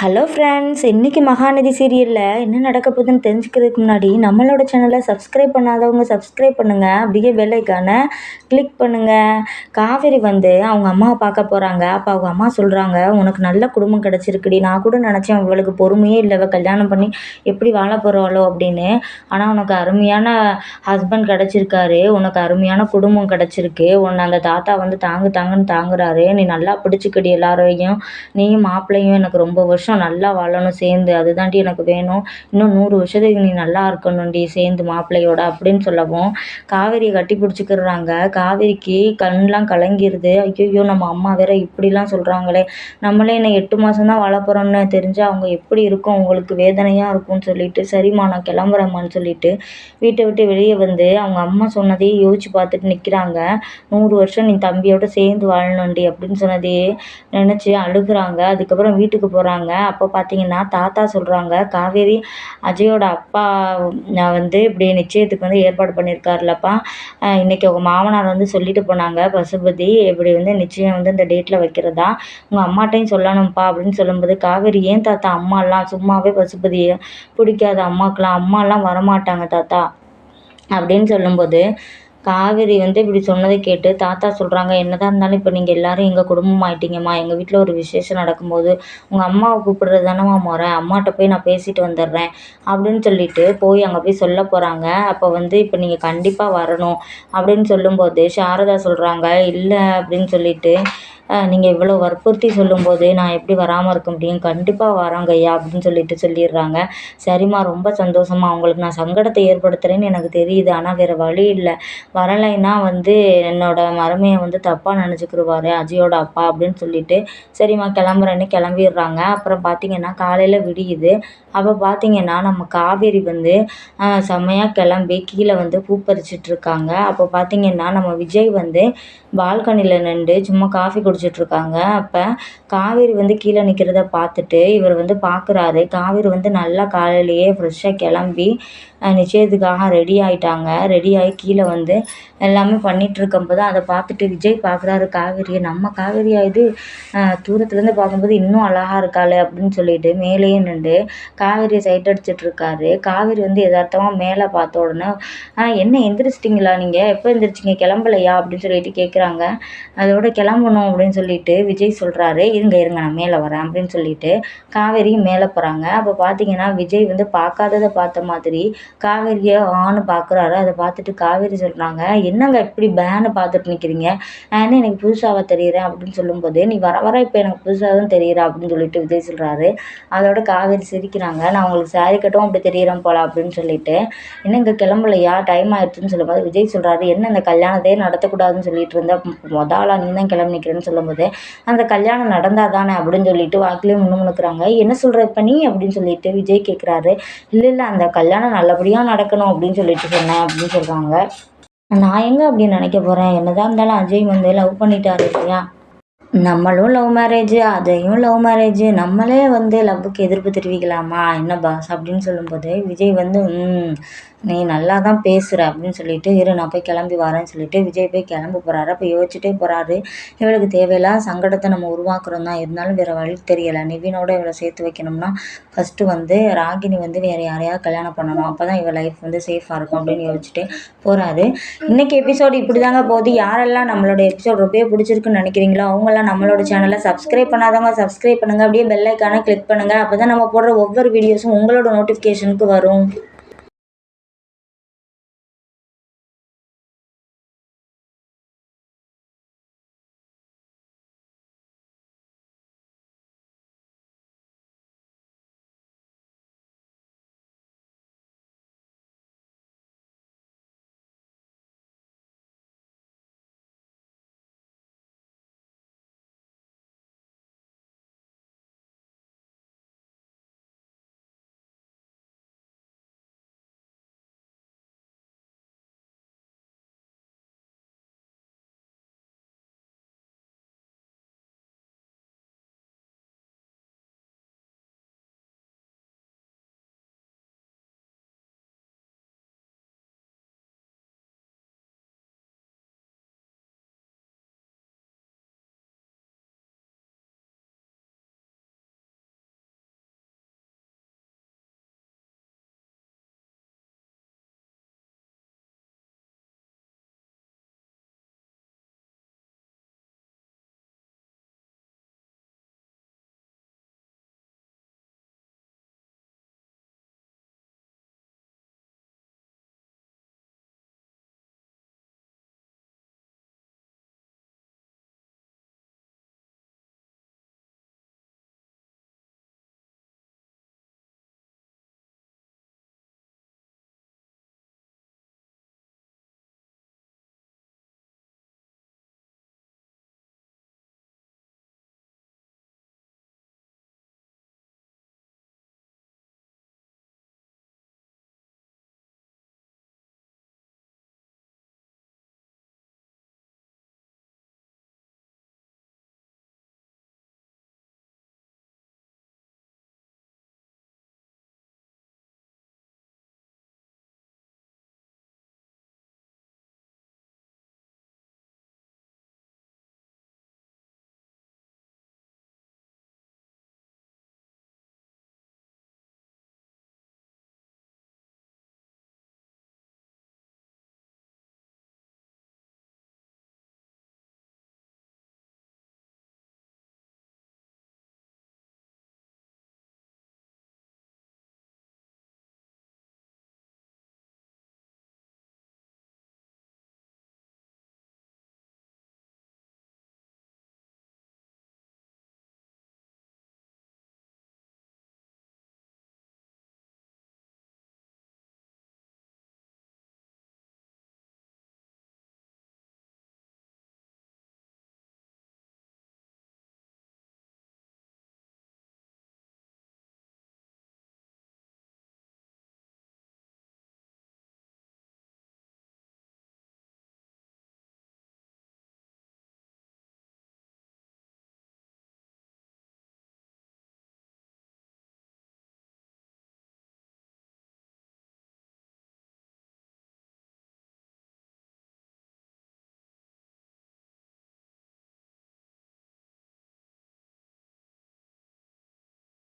Hello friends இன்றைக்கி மகாநதி சீரியலில் என்ன நடக்க போகுதுன்னு தெரிஞ்சுக்கிறதுக்கு முன்னாடி நம்மளோட சேனலை சப்ஸ்கிரைப் பண்ணாதவங்க சப்ஸ்கிரைப் பண்ணுங்கள் அப்படியே வேலைக்கான கிளிக் பண்ணுங்கள் காவேரி வந்து அவங்க அம்மாவை பார்க்க போகிறாங்க அப்போ அவங்க அம்மா சொல்கிறாங்க உனக்கு நல்ல குடும்பம் கிடச்சிருக்குடி. நான் கூட நினச்சேன் இவளுக்கு பொறுமையே இல்லை. கல்யாணம் பண்ணி எப்படி வாழ போகிறாளோ அப்படின்னு. ஆனால் உனக்கு அருமையான ஹஸ்பண்ட் கிடச்சிருக்காரு. உனக்கு அருமையான குடும்பம் கிடச்சிருக்கு. உன்னை அந்த தாத்தா வந்து தாங்கு தாங்குன்னு தாங்குறாரு. நீ நல்லா பிடிச்சிக்கடி எல்லாரையும். நீயும் மாப்பிள்ளையும் எனக்கு ரொம்ப வருஷம் நல்லா வாழணும் சேர்ந்து. அதுதாண்டி எனக்கு வேணும். இன்னும் நூறு வருஷத்துக்கு நீ நல்லா இருக்கணும்டி சேர்ந்து மாப்பிள்ளையோட அப்படின்னு சொல்லவும். காவேரியை கட்டி பிடிச்சிக்கிறாங்க காவேரிக்கு கண்லாம் கலங்கிருது. ஐயோ நம்ம அம்மா வேற இப்படிலாம் சொல்கிறாங்களே நம்மளே என்ன எட்டு மாதம் தான் வாழ போகிறோம்னு தெரிஞ்சு அவங்க எப்படி இருக்கும்? அவங்களுக்கு வேதனையாக இருக்கும்னு சொல்லிட்டு சரிம்மா நான் கிளம்புறேம்மான்னு சொல்லிட்டு வீட்டை விட்டு வெளியே வந்து அவங்க அம்மா சொன்னதையே யோசிச்சு பார்த்துட்டு நிற்கிறாங்க நூறு வருஷம் நீ தம்பியோட சேர்ந்து வாழணும்டி அப்படின்னு சொன்னதையே நினச்சி அழுகுறாங்க. அதுக்கப்புறம் வீட்டுக்கு போகிறாங்க அப்போ பார்த்தீங்கன்னா தாத்தா சொல்கிறாங்க காவேரி அஜயோட அப்பா நான் வந்து இப்படி நிச்சயத்துக்கு வந்து ஏற்பாடு பண்ணியிருக்காருலப்பா இன்றைக்கி அவங்க மாமனார் வந்து சொல்லிட்டு போனாங்க பசுபதி இப்படி வந்து நிச்சயம் வந்து இந்த டேட்டில் வைக்கிறதா. உங்கள் அம்மாட்டையும் சொல்லணும்ப்பா அப்படின்னு சொல்லும்போது காவேரி ஏன் தாத்தா அம்மாலாம் சும்மாவே பசுபதியை பிடிக்காத அம்மாக்கெலாம் அம்மாலாம் வரமாட்டாங்க தாத்தா அப்படின்னு சொல்லும்போது காவேரி வந்து இப்படி சொன்னதை கேட்டு தாத்தா சொல்கிறாங்க என்னதான் இருந்தாலும் இப்போ நீங்கள் எல்லாரும் எங்கள் குடும்பம் ஆயிட்டீங்கம்மா எங்கள் வீட்டில் ஒரு விசேஷம் நடக்கும்போது உங்கள் அம்மாவை கூப்பிடுறது தானேம்மா முறை அம்மாட்ட போய் நான் பேசிட்டு வந்துடுறேன் அப்படின்னு சொல்லிட்டு போய் அங்கே போய் சொல்ல போகிறாங்க அப்போ வந்து இப்போ நீங்கள் கண்டிப்பாக வரணும் அப்படின்னு சொல்லும்போது சாரதா சொல்கிறாங்க இல்லை அப்படின்னு சொல்லிட்டு நீங்கள் இவ்வளோ வற்புறுத்தி சொல்லும்போது நான் எப்படி வராமல் இருக்க முடியும்? கண்டிப்பாக வராங்க ஐயா அப்படின்னு சொல்லிட்டு சொல்லிடுறாங்க. சரிம்மா ரொம்ப சந்தோஷமாக அவங்களுக்கு நான் சங்கடத்தை ஏற்படுத்துகிறேன்னு எனக்கு தெரியுது. ஆனால் வேறு வழி இல்லை. வரலைன்னா வந்து என்னோடய மருமையை வந்து தப்பாக நினச்சிக்கிருவாரு. அஜயோட அப்பா அப்படின்னு சொல்லிட்டு. சரிம்மா கிளம்புறேன்னு கிளம்பிடுறாங்க. அப்புறம் பார்த்திங்கன்னா காலையில் விடியுது. அப்போ பார்த்திங்கன்னா நம்ம காவேரி வந்து செம்மையாக கிளம்பி கீழே வந்து பூ பறிச்சிட்ருக்காங்க அப்போ பார்த்தீங்கன்னா நம்ம விஜய் வந்து பால்கனியில் நின்று சும்மா காஃபி குடிச்சிட்ருக்காங்க. அப்போ காவேரி வந்து கீழே நிற்கிறத பார்த்துட்டு இவர் வந்து பார்க்குறாரு காவேரி வந்து நல்லா காலையிலேயே ஃப்ரெஷ்ஷாக கிளம்பி நிச்சயத்துக்காக ரெடி ஆகிட்டாங்க ரெடி ஆகி கீழே வந்து எல்லாமே பண்ணிகிட்ருக்கும்போது அதை பார்த்துட்டு விஜய் பார்க்குறாரு காவேரியை நம்ம காவேரியா இது தூரத்துலேருந்து பார்க்கும்போது இன்னும் அழகாக இருக்காளே அப்படின்னு சொல்லிட்டு மேலேயே நின்று காவேரியை சைட் அடிச்சிட்ருக்காரு காவேரி வந்து எதார்த்தமாக மேலே பார்த்த உடனே என்ன எந்திரிச்சிட்டிங்களா நீங்கள் எப்போ எந்திரிச்சிங்க? கிளம்பலையா? அப்படின்னு சொல்லிட்டு கேட்குறாங்க. அதோட கிளம்பணும் அப்படின்னு சொல்லிட்டு விஜய் சொல்கிறாரு இருங்க இருங்க நான் மேலே வரேன் அப்படின்னு சொல்லிட்டு காவேரியும் மேலே போகிறாங்க அப்போ பார்த்தீங்கன்னா விஜய் வந்து பார்க்காததை பார்த்த மாதிரி காவேரியை ஆன்னு பார்க்குறாரு அதை பார்த்துட்டு காவேரி சொல்கிறாங்க என்னங்க இப்படி பேனை பார்த்துட்டு நிற்கிறீங்க நான் என்ன எனக்கு புதுசாக தெரியுறேன்? அப்படின்னு சொல்லும்போது நீ வர வர இப்போ எனக்கு புதுசாக தான் தெரியுற அப்படின்னு சொல்லிட்டு விஜய் சொல்கிறாரு அதோட காவேரி சிரிக்கிறாங்க நான் உங்களுக்கு சாரி கட்டும் அப்படி தெரியுறேன் போல அப்படின்னு சொல்லிட்டு என்ன இங்கே கிளம்பலையா? டைம் ஆயிடுச்சுன்னு சொல்லும்போது விஜய் சொல்கிறாரு என்ன இந்த கல்யாணத்தையே நடத்தக்கூடாதுன்னு சொல்லிட்டு இருந்தால் மொதல் நீ தான் கிளம்பி நிற்கிறேன்னு சொல்லும்போது அந்த கல்யாணம் நடந்தால் தானே? அப்படின்னு சொல்லிட்டு வாக்கிலே முன்னுமுணுக்கிறாங்க என்ன சொல்கிற இப்போ நீ? அப்படின்னு சொல்லிட்டு விஜய் கேட்குறாரு இல்லை இல்லை அந்த கல்யாணம் நல்ல நல்லபடியாக நடக்கணும் அப்படின்னு சொல்லிட்டு சொன்னேன் அப்படின்னு சொல்கிறாங்க நான் எங்கே அப்படி நினைக்க போகிறேன் என்னதான் இருந்தாலும் அஜய் வந்து லவ் பண்ணிட்டாரு இல்லையா? நம்மளும் லவ் மேரேஜு அதையும் லவ் மேரேஜு நம்மளே வந்து லவ்வுக்கு எதிர்ப்பு தெரிவிக்கலாமா? என்ன பாஸ் அப்படின்னு சொல்லும்போது விஜய் வந்து ம் நீ நல்லா தான் பேசுகிற அப்படின்னு சொல்லிட்டு இரு நான் போய் கிளம்பி வரேன்னு சொல்லிட்டு விஜய் போய் கிளம்ப போகிறாரு அப்போ யோசிச்சுட்டே போகிறாரு இவளுக்கு தேவையில்லாத சங்கடத்தை நம்ம உருவாக்குறோம் தான் இருந்தாலும் வேறு வழி தெரியலை. நிவினோட இவளை சேர்த்து வைக்கணும்னா ஃபஸ்ட்டு வந்து ராகினி வந்து வேறு யாரையாவது கல்யாணம் பண்ணணும். அப்போ தான் இவள் லைஃப் வந்து சேஃபாக இருக்கும் அப்படின்னு யோசிச்சுட்டு போகிறாரு இன்றைக்கி எபிசோடு இப்படி தாங்க போகுது. யாரெல்லாம் நம்மளோட எபிசோட் ரொம்பவே பிடிச்சிருக்குன்னு நினைக்கிறீங்களோ அவங்களாம் நம்மளோட சேனலை சப்ஸ்கிரைப் பண்ணாதவங்க சப்ஸ்கிரைப் பண்ணுங்கள் அப்படியே பெல்லைக்கான கிளிக் பண்ணுங்கள் அப்போ தான் நம்ம போடுற ஒவ்வொரு வீடியோஸும் உங்களோட நோட்டிஃபிகேஷனுக்கு வரும்.